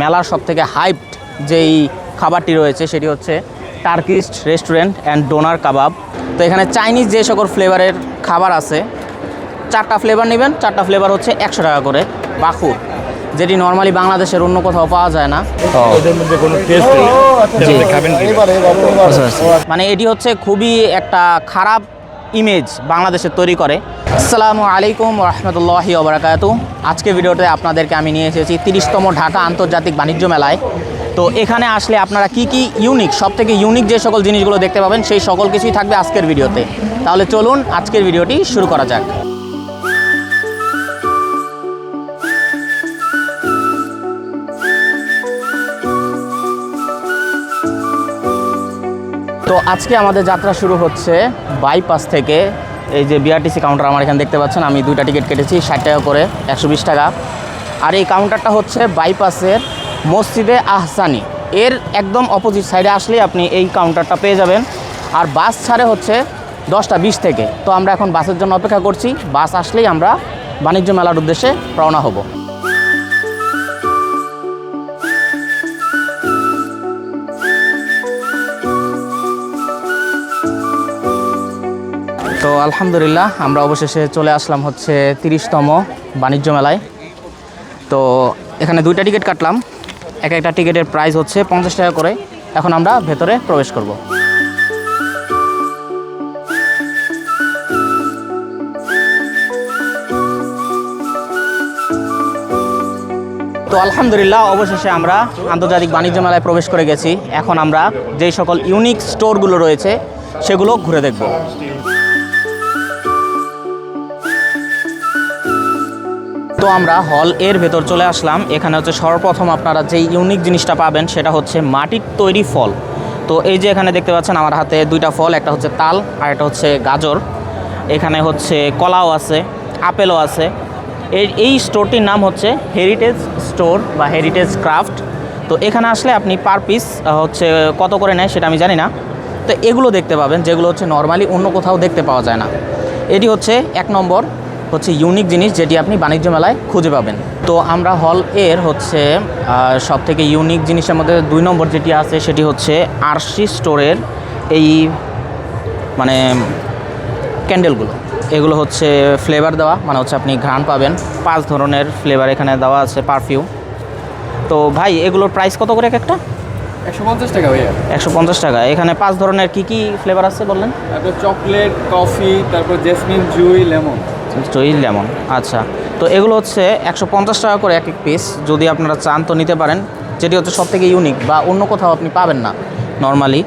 মেলার সব থেকে হাইপড যেই খাবারটি রয়েছে সেটি হচ্ছে Turkish restaurant and doner kebab তো এখানে চাইনিজ যে সকল ফ্লেভারের খাবার আছে চারটা ফ্লেভার নেবেন চারটা ফ্লেভার হচ্ছে একশো টাকা করে বাকুর যেটি নর্মালি বাংলাদেশের অন্য কোথাও পাওয়া যায় না। কি মানে এটি হচ্ছে খুবই একটা খারাপ ইমেজ বাংলাদেশের তৈরি করে। আসসালামু আলাইকুম রহমতুল্লাহি ওবরাকাত আজকে ভিডিওতে আপনাদেরকে আমি নিয়ে এসেছি তিরিশতম ঢাকা আন্তর্জাতিক বাণিজ্য মেলায়। তো এখানে আসলে আপনারা কি কি ইউনিক সব থেকে ইউনিক যে সকল জিনিসগুলো দেখতে পাবেন, সেই সকল কিছুই থাকবে আজকের ভিডিওতে। তাহলে চলুন আজকের ভিডিওটি শুরু করা যাক। তো আজকে আমাদের যাত্রা শুরু হচ্ছে বাইপাস থেকে এই যে বিআরটিসি কাউন্টার আমার এখানে দেখতে পাচ্ছেন, আমি দুইটা টিকিট কেটেছি, ষাট টাকা করে, একশো বিশ টাকা। আর এই কাউন্টারটা হচ্ছে বাইপাসের মসজিদে আহসানি। এর একদম অপোজিট সাইডে আসলেই আপনি এই কাউন্টারটা পেয়ে যাবেন। আর বাস ছাড়ে হচ্ছে দশটা বিশ থেকে। তো আমরা এখন বাসের জন্য অপেক্ষা করছি। বাস আসলেই আমরা বাণিজ্য মেলার উদ্দেশ্যে রওনা হব। তো আলহামদুলিল্লাহ, আমরা অবশেষে চলে আসলাম হচ্ছে তিরিশতম বাণিজ্য মেলায়। তো এখানে দুইটা টিকিট কাটলাম। এক একটা টিকিটের প্রাইস হচ্ছে পঞ্চাশ টাকা করে। এখন আমরা ভেতরে প্রবেশ করব। তো আলহামদুলিল্লাহ, অবশেষে আমরা আন্তর্জাতিক বাণিজ্য মেলায় প্রবেশ করে গেছি। এখন আমরা যেই সকল ইউনিক স্টোরগুলো রয়েছে, সেগুলো ঘুরে দেখব। তো আমরা হল এর ভেতর চলে আসলাম। এখানে হচ্ছে সর্বপ্রথম আপনারা যেই ইউনিক জিনিসটা পাবেন সেটা হচ্ছে মাটির তৈরি ফল। তো এই যে এখানে দেখতে পাচ্ছেন আমার হাতে দুইটা ফল, একটা হচ্ছে তাল আর একটা হচ্ছে গাজর। এখানে হচ্ছে কলাও আছে, আপেলও আছে। এই এই স্টোরটির নাম হচ্ছে হেরিটেজ স্টোর বা হেরিটেজ ক্রাফট তো এখানে আসলে আপনি পার পিস হচ্ছে কত করে নেয় সেটা আমি জানি না। তো এগুলো দেখতে পাবেন, যেগুলো হচ্ছে নর্মালি অন্য কোথাও দেখতে পাওয়া যায় না। এটি হচ্ছে এক নম্বর। হচ্ছে ইউনিক জিনিস যেটি আপনি বাণিজ্য মেলায় খুঁজে পাবেন। তো আমরা হল এর হচ্ছে সব থেকে ইউনিক জিনিসের মধ্যে দুই নম্বর যেটি আছে সেটি হচ্ছে আরসি স্টোরের এই মানে ক্যান্ডেলগুলো এগুলো হচ্ছে ফ্লেভার দেওয়া মানে হচ্ছে আপনি ঘ্রাণ পাবেন। পাঁচ ধরনের ফ্লেভার এখানে দেওয়া আছে পারফিউম তো ভাই এগুলোর প্রাইস কত করে এক একটা? একশো পঞ্চাশ টাকা ভাইয়া। একশো পঞ্চাশ টাকা। এখানে পাঁচ ধরনের কি কি ফ্লেভার আছে বললেন? চকলেট কফি তারপর জেসমিন জুই লেমন চই লেমন আচ্ছা। তো এগুলো হচ্ছে একশো পঞ্চাশ টাকা করে এক এক পিস যদি আপনারা চান তো নিতে পারেন। যেটি হচ্ছে সব থেকে ইউনিক বা অন্য কোথাও আপনি পাবেন না নর্মালি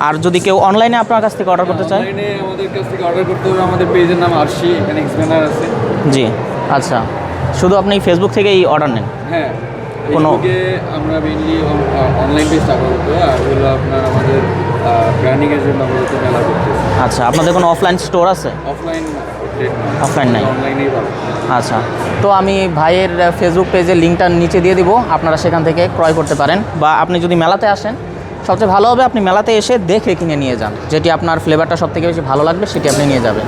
আর যদি কেউ অনলাইনে আপনার কাছ থেকে অর্ডার করতে চায়? অনলাইনে আমাদের কাছ থেকে অর্ডার করতে হবে আমাদের পেজের নাম আরশি এখানে এক্সপ্লেনার আছে। জি আচ্ছা। শুধু আপনি ফেসবুক থেকেই অর্ডার নেন? হ্যাঁ কোনো- আমরা মেইনলি অনলাইন পেজ আর হলো আপনার আমাদের ব্র্যান্ডিংয়ের জন্য আপাতত মেলা করতেছি। আচ্ছা আপনাদের কোনো অফলাইন স্টোর আছে? অফলাইন অফলাইন নাই। অনলাইনেই আচ্ছা তো আমি ভাইয়ের ফেসবুক পেজের লিঙ্কটা নিচে দিয়ে দিব আপনারা সেখান থেকে ক্রয় করতে পারেন। বা আপনি যদি মেলাতে আসেন সবচেয়ে ভালো হবে আপনি মেলাতে এসে দেখে কিনে নিয়ে যান যেটি আপনার ফ্লেভারটা সব থেকে বেশি ভালো লাগবে সেটি আপনি নিয়ে যাবেন।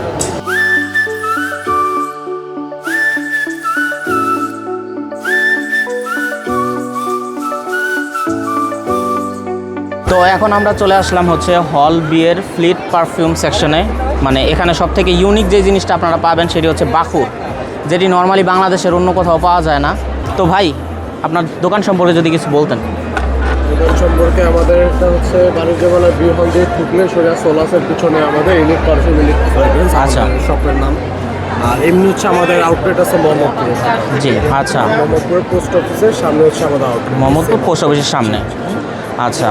তো এখন আমরা চলে আসলাম হচ্ছে হল বিয়ের ফ্লিট পারফিউম সেকশনে। মানে এখানে সব থেকে ইউনিক যে জিনিসটা আপনারা পাবেন সেটি হচ্ছে বাকুর যেটি নর্মালি বাংলাদেশের অন্য কোথাও পাওয়া যায় না। তো ভাই আপনার দোকান সম্পর্কে যদি কিছু বলতেন। দোকান সম্পর্কে আমাদের এটা হচ্ছে বাণিজ্য বিয়ে হল দিয়ে ঢুকলে সোজা সোলাসের পিছনে আমাদের ইলিট পারফিউম ইলিট ফ্রেগ্রেন্স আচ্ছা। শপের নাম। আর এমনি হচ্ছে আমাদের আউটলেট আছে মোহাম্মদপুরে। জি আচ্ছা। মোহাম্মদপুরের পোস্ট অফিসের সামনে হচ্ছে আমাদের আউটলেট মোহাম্মদপুর পোস্ট অফিসের সামনে। আচ্ছা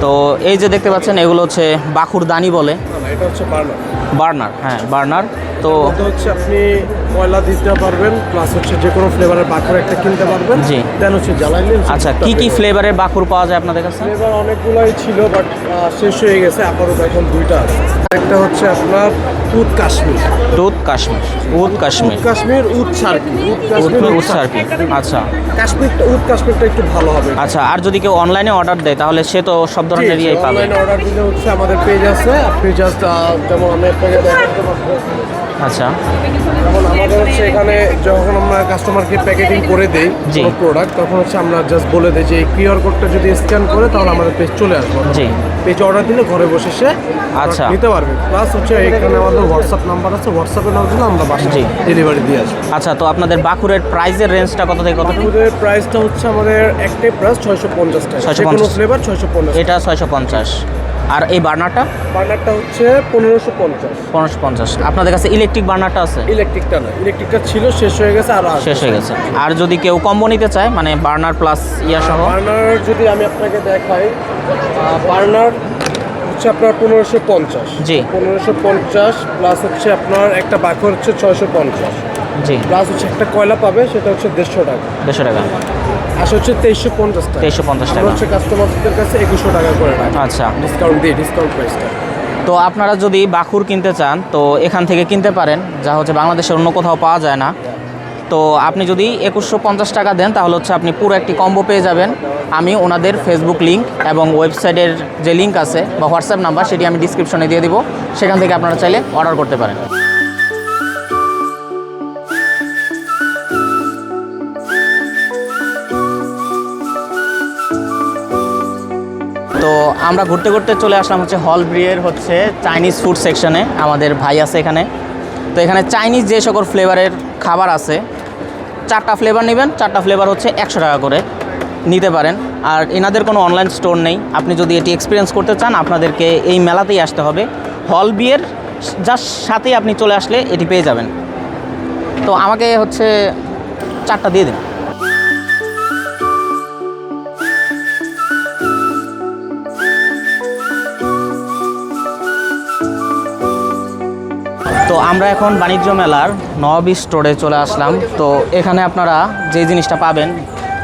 তো এই যে দেখতে পাচ্ছেন এগুলো হচ্ছে বাকুর দানি বলে। এটা হচ্ছে বার্নার হ্যাঁ বার্নার। তো হচ্ছে আপনি ময়লা দিতে পারবেন প্লাস হচ্ছে যে কোনো ফ্লেভারের বাকর একটা কিনতে পারবেন। জি। দেন হচ্ছে জ্বালাইলেন আচ্ছা কি কি ফ্লেভারের বাকুর পাওয়া যায় আপনাদের কাছে? ফ্লেভার অনেকগুলোই ছিল বাট শেষ হয়ে গেছে আপাতত এখন দুইটা আছে। একটা হচ্ছে আপনার উদ কাশ্মীর। দুধ কাশ্মীর উদ কাশ্মীর। কাশ্মীর উদ সার্কি। উদ সার্কি। আচ্ছা। কাশ্মীরটা উদ কাশ্মীরটা একটু ভালো হবে। আচ্ছা আর যদি কেউ অনলাইনে অর্ডার দেয় তাহলে সে তো সব ধরনের ইয়েই পাবে। অনলাইনে অর্ডার দিলে হচ্ছে আমাদের পেজ আছে। আপনি জাস্ট যেমন আমি আচ্ছা। আমাদের হচ্ছে এখানে যখন আমরা কাস্টমারকে প্যাকেটিং করে দেই জি। প্রোডাক্ট তখন হচ্ছে আমরা জাস্ট বলে দিই যে কিউআর কোডটা যদি স্ক্যান করে তাহলে আমাদের পেজ চলে আসবে। জি। পেজ অর্ডার দিলে ঘরে বসে সে আচ্ছা। নিতে পারবে। প্লাস হচ্ছে এখানে আমাদের হোয়াটসঅ্যাপ নাম্বার আছে হোয়াটসঅ্যাপে নাম্বার দিলে আমরা বাসায় জি। ডেলিভারি দিয়ে আসব। আচ্ছা তো আপনাদের বাকুরের প্রাইসের রেঞ্জটা কত থেকে কত আমাদের প্রাইসটা হচ্ছে আমাদের একটাই প্রাইস ছয়শো পঞ্চাশ টাকা। কোনো 650 ফ্লেভার ছয়শো পঞ্চাশ এটা ছয়শো পঞ্চাশ। আর এই বার্নারটা? বার্নারটা হচ্ছে পনেরোশো পঞ্চাশ। পনেরোশো পঞ্চাশ। আপনাদের কাছে ইলেকট্রিক বার্নারটা আছে? ইলেকট্রিকটা না ইলেকট্রিকটা ছিল শেষ হয়ে গেছে আর শেষ হয়ে গেছে। আর যদি কেউ কম্বো নিতে চায় মানে বার্নার প্লাস ইয়া সহ? বার্নার যদি আমি আপনাকে দেখাই বার্নার হচ্ছে আপনার পনেরোশো পঞ্চাশ। জি। পনেরোশো পঞ্চাশ প্লাস হচ্ছে আপনার একটা বাকর হচ্ছে ছয়শো পঞ্চাশ। জি। প্লাস হচ্ছে একটা কয়লা পাবে সেটা হচ্ছে দেড়শো টাকা। দেড়শো টাকা। আসে হচ্ছে তেইশশো পঞ্চাশ টাকা। 2350 টাকা। হচ্ছে কাস্টমারদের কাছে একুশশো টাকা করে আচ্ছা। ডিসকাউন্ট দিয়ে ডিসকাউন্ট প্রাইসটা তো আপনারা যদি বাকুর কিনতে চান তো এখান থেকে কিনতে পারেন যা হচ্ছে বাংলাদেশের অন্য কোথাও পাওয়া যায় না। তো আপনি যদি একুশশো পঞ্চাশ টাকা দেন তাহলে হচ্ছে আপনি পুরো একটি কম্বো পেয়ে যাবেন। আমি ওনাদের ফেসবুক লিঙ্ক এবং ওয়েবসাইটের যে লিঙ্ক আছে বা হোয়াটসঅ্যাপ নাম্বার সেটি আমি ডিসক্রিপশনে দিয়ে দিব। সেখান থেকে আপনারা চাইলে অর্ডার করতে পারেন। তো আমরা ঘুরতে ঘুরতে চলে আসলাম হচ্ছে হল ব্রিয়ের হচ্ছে চাইনিজ ফুড সেকশনে আমাদের ভাই আছে এখানে। তো এখানে চাইনিজ যে সকল ফ্লেভারের খাবার আছে, চারটা ফ্লেভার নেবেন, চারটা ফ্লেভার হচ্ছে একশো টাকা করে নিতে পারেন। আর এনাদের কোনো অনলাইন স্টোর নেই। আপনি যদি এটি এক্সপিরিয়েন্স করতে চান, আপনাদেরকে এই মেলাতেই আসতে হবে। হল বিয়ের যার সাথেই আপনি চলে আসলে এটি পেয়ে যাবেন। তো আমাকে হচ্ছে চারটা দিয়ে দিন। তো আমরা এখন বাণিজ্য মেলার নবাবী স্টোরে চলে আসলাম। তো এখানে আপনারা যে জিনিসটা পাবেন,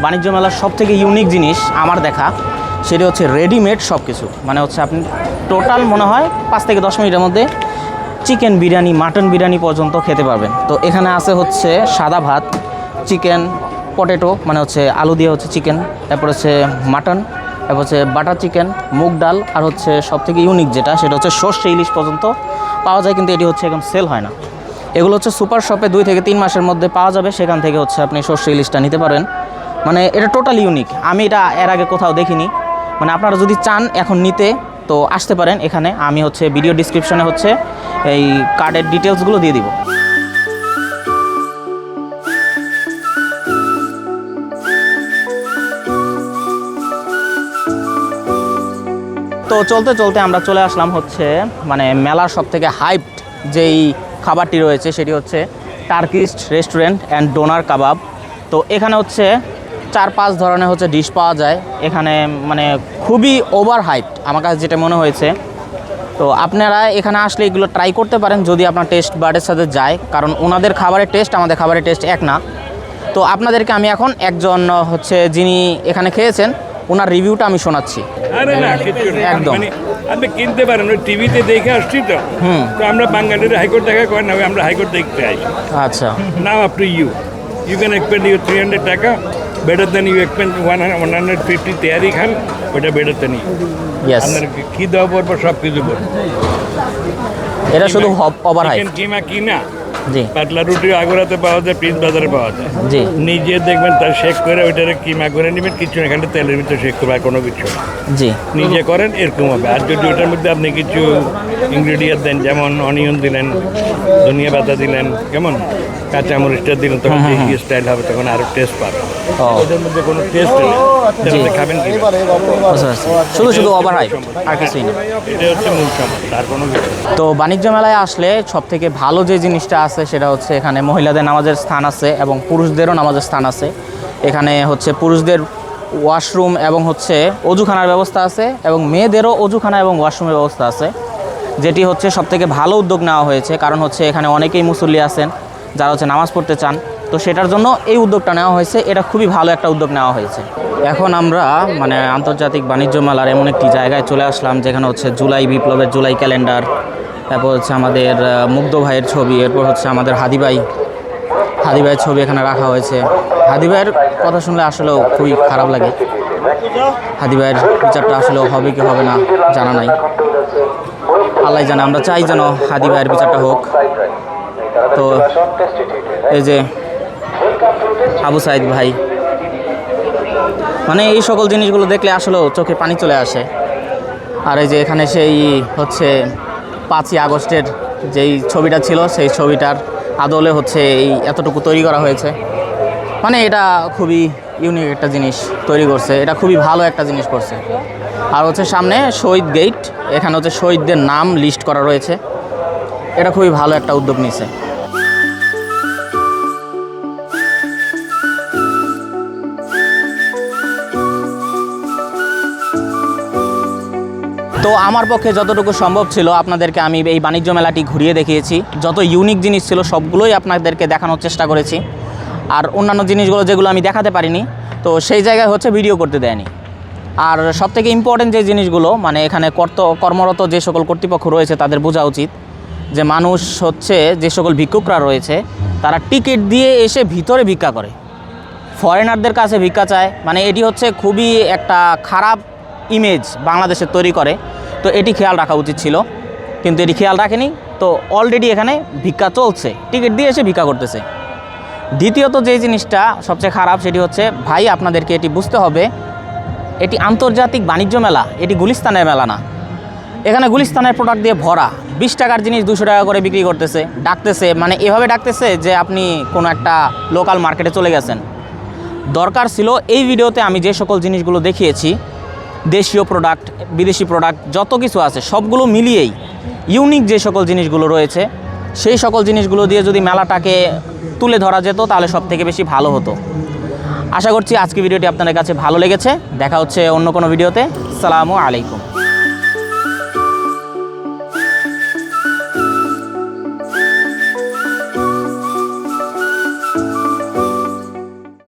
বাণিজ্য মেলার সব থেকে ইউনিক জিনিস আমার দেখা, সেটি হচ্ছে রেডিমেড সব কিছু মানে হচ্ছে আপনি টোটাল মনে হয় পাঁচ থেকে দশ মিনিটের মধ্যে চিকেন বিরিয়ানি মাটন বিরিয়ানি পর্যন্ত খেতে পারবেন। তো এখানে আছে হচ্ছে সাদা ভাত চিকেন পটেটো মানে হচ্ছে আলু দিয়ে হচ্ছে চিকেন তারপর হচ্ছে মাটন তারপর হচ্ছে বাটার চিকেন মুগ ডাল, আর হচ্ছে সব থেকে ইউনিক যেটা, সেটা হচ্ছে সর্ষে ইলিশ পর্যন্ত পাওয়া যায় কিন্তু এটি হচ্ছে এখন সেল হয় না। এগুলো হচ্ছে সুপার শপে দুই থেকে তিন মাসের মধ্যে পাওয়া যাবে, সেখান থেকে হচ্ছে আপনি সর্ষে ইলিশটা নিতে পারেন। মানে এটা টোটাল ইউনিক আমি এটা এর আগে কোথাও দেখিনি। মানে আপনারা যদি চান এখন নিতে, তো আসতে পারেন এখানে। আমি হচ্ছে ভিডিও ডিসক্রিপশনে হচ্ছে এই কার্ডের ডিটেলসগুলো দিয়ে দিব। তো চলতে চলতে আমরা চলে আসলাম হচ্ছে মানে মেলার সব থেকে হাইপড যেই খাবারটি রয়েছে সেটি হচ্ছে Turkish restaurant and doner kebab তো এখানে হচ্ছে চার পাঁচ ধরনের হচ্ছে ডিশ পাওয়া যায়। এখানে মানে খুবই ওভার হাইপড আমার কাছে যেটা মনে হয়েছে। তো আপনারা এখানে আসলে এগুলো ট্রাই করতে পারেন যদি আপনার টেস্ট বার্ডের সাথে যায়, কারণ ওনাদের খাবারের টেস্ট আমাদের খাবারের টেস্ট এক না। তো আপনাদেরকে আমি এখন একজন হচ্ছে যিনি এখানে খেয়েছেন ওনার রিভিউটা আমি শোনাচ্ছি। আরে না কিছু একদম। মানে আপনি কিনতে পারেন ওই টিভিতে দেখে আসছি তো। হুম। তো আমরা বাঙালির হাইকোর্ট দেখা করেন না আমরা হাইকোর্ট দেখতে আসি। আচ্ছা। Now up to you you can expend you three hundred taka better than you expend one one hundred fifty Tiwari খান ওটা বেটার দেন ইউ আপনার কি দেওয়া পড়ব সব কিছু পড়ব এটা শুধু ওভার হাই কিমা কিনা? পাতলা রুটি আগরাতে পাওয়া যায় প্রিন্স বাজারে পাওয়া যায়। জি। নিজে দেখবেন তার শেক করে ওইটারে কিমা করে নেবেন কিছু না খালি তেলের ভিতরে শেক করবে আর কোনো কিছু জি। নিজে করেন এরকম হবে। আর যদি ওটার মধ্যে আপনি কিছু ইনগ্রেডিয়েন্ট দেন যেমন অনিয়ন দিলেন ধনিয়া পাতা দিলেন কেমন? কাঁচামরিচটা দিলেন তখন স্টাইল হবে তখন আরও টেস্ট পাবে ও। ওটার মধ্যে কোনো টেস্ট নেই। খাবেন কি শুধু শুধু ওভার হাইপ আর কিছুই না। এটা হচ্ছে মূল সমস্যা আর কোনো তো বাণিজ্য মেলায় আসলে সব থেকে ভালো যে জিনিসটা আছে সেটা হচ্ছে এখানে মহিলাদের নামাজের স্থান আছে এবং পুরুষদেরও নামাজের স্থান আছে। এখানে হচ্ছে পুরুষদের ওয়াশরুম এবং হচ্ছে অজুখানার ব্যবস্থা আছে এবং মেয়েদেরও অজুখানা এবং ওয়াশরুমের ব্যবস্থা আছে, যেটি হচ্ছে সব থেকে ভালো উদ্যোগ নেওয়া হয়েছে। কারণ হচ্ছে এখানে অনেকেই মুসল্লি আছেন যারা হচ্ছে নামাজ পড়তে চান। তো সেটার জন্য এই উদ্যোগটা নেওয়া হয়েছে, এটা খুবই ভালো একটা উদ্যোগ নেওয়া হয়েছে। এখন আমরা মানে আন্তর্জাতিক বাণিজ্য মেলার এমন একটি জায়গায় চলে আসলাম, যেখানে হচ্ছে জুলাই বিপ্লবের জুলাই ক্যালেন্ডার তারপর হচ্ছে আমাদের মুগ্ধ ভাইয়ের ছবি, এরপর হচ্ছে আমাদের হাদি ভাই। হাদি ভাইয়ের ছবি এখানে রাখা হয়েছে। হাদি ভাইয়ের কথা শুনলে আসলেও খুবই খারাপ লাগে। হাদি ভাইয়ের বিচারটা আসলেও হবে কি হবে না জানা নাই। আল্লাহ জানে, আমরা চাই যেন হাদি ভাইয়ের বিচারটা হোক। তো এই যে আবু সাইদ ভাই মানে এই সকল জিনিসগুলো দেখলে আসলেও চোখে পানি চলে আসে। আর এই যে এখানে সেই হচ্ছে পাঁচই আগস্টের যেই ছবিটা ছিল, সেই ছবিটার আদলে হচ্ছে এই এতটুকু তৈরি করা হয়েছে। মানে এটা খুবই ইউনিক একটা জিনিস তৈরি করছে। এটা খুবই ভালো একটা জিনিস করছে। আর হচ্ছে সামনে শহীদ গেট এখানে হচ্ছে শহীদদের নাম লিস্ট করা রয়েছে। এটা খুবই ভালো একটা উদ্যোগ নিছে তো আমার পক্ষে যতটুকু সম্ভব ছিল আপনাদেরকে আমি এই বাণিজ্য মেলাটি ঘুরিয়ে দেখিয়েছি। যত ইউনিক জিনিস ছিল সবগুলোই আপনাদেরকে দেখানোর চেষ্টা করেছি। আর অন্যান্য জিনিসগুলো যেগুলো আমি দেখাতে পারিনি, তো সেই জায়গায় হচ্ছে ভিডিও করতে দেয়নি। আর সবথেকে ইম্পর্টেন্ট যে জিনিসগুলো মানে এখানে কর্ত কর্মরত যে সকল কর্তৃপক্ষ রয়েছে, তাদের বোঝা উচিত যে মানুষ হচ্ছে যে সকল ভিক্ষুকরা রয়েছে, তারা টিকিট দিয়ে এসে ভিতরে ভিক্ষা করে। ফরেনারদের কাছে ভিক্ষা চায় মানে এটি হচ্ছে খুবই একটা খারাপ ইমেজ বাংলাদেশের তৈরি করে। তো এটি খেয়াল রাখা উচিত ছিল। কিন্তু এটি খেয়াল রাখেনি। তো অলরেডি এখানে ভিক্ষা চলছে। টিকিট দিয়ে এসে ভিক্ষা করতেছে। দ্বিতীয়ত যে জিনিসটা সবচেয়ে খারাপ সেটি হচ্ছে, ভাই, আপনাদেরকে এটি বুঝতে হবে, এটি আন্তর্জাতিক বাণিজ্য মেলা। এটি গুলিস্তানের মেলা না। এখানে গুলিস্তানের প্রোডাক্ট দিয়ে ভরা। বিশ টাকার জিনিস দুশো টাকা করে বিক্রি করতেছে, ডাকতেছে। মানে এভাবে ডাকতেছে যে আপনি কোনো একটা লোকাল মার্কেটে চলে গেছেন। দরকার ছিল এই ভিডিওতে আমি যে সকল জিনিসগুলো দেখিয়েছি দেশীয় প্রোডাক্ট বিদেশি প্রোডাক্ট যত কিছু আছে, সবগুলো মিলিয়েই ইউনিক যে সকল জিনিসগুলো রয়েছে, সেই সকল জিনিসগুলো দিয়ে যদি মেলাটাকে তুলে ধরা যেত, তাহলে সব থেকে বেশি ভালো হতো। আশা করছি আজকে ভিডিওটি আপনাদের কাছে ভালো লেগেছে। দেখা হচ্ছে অন্য কোনো ভিডিওতে। সালামু আলাইকুম।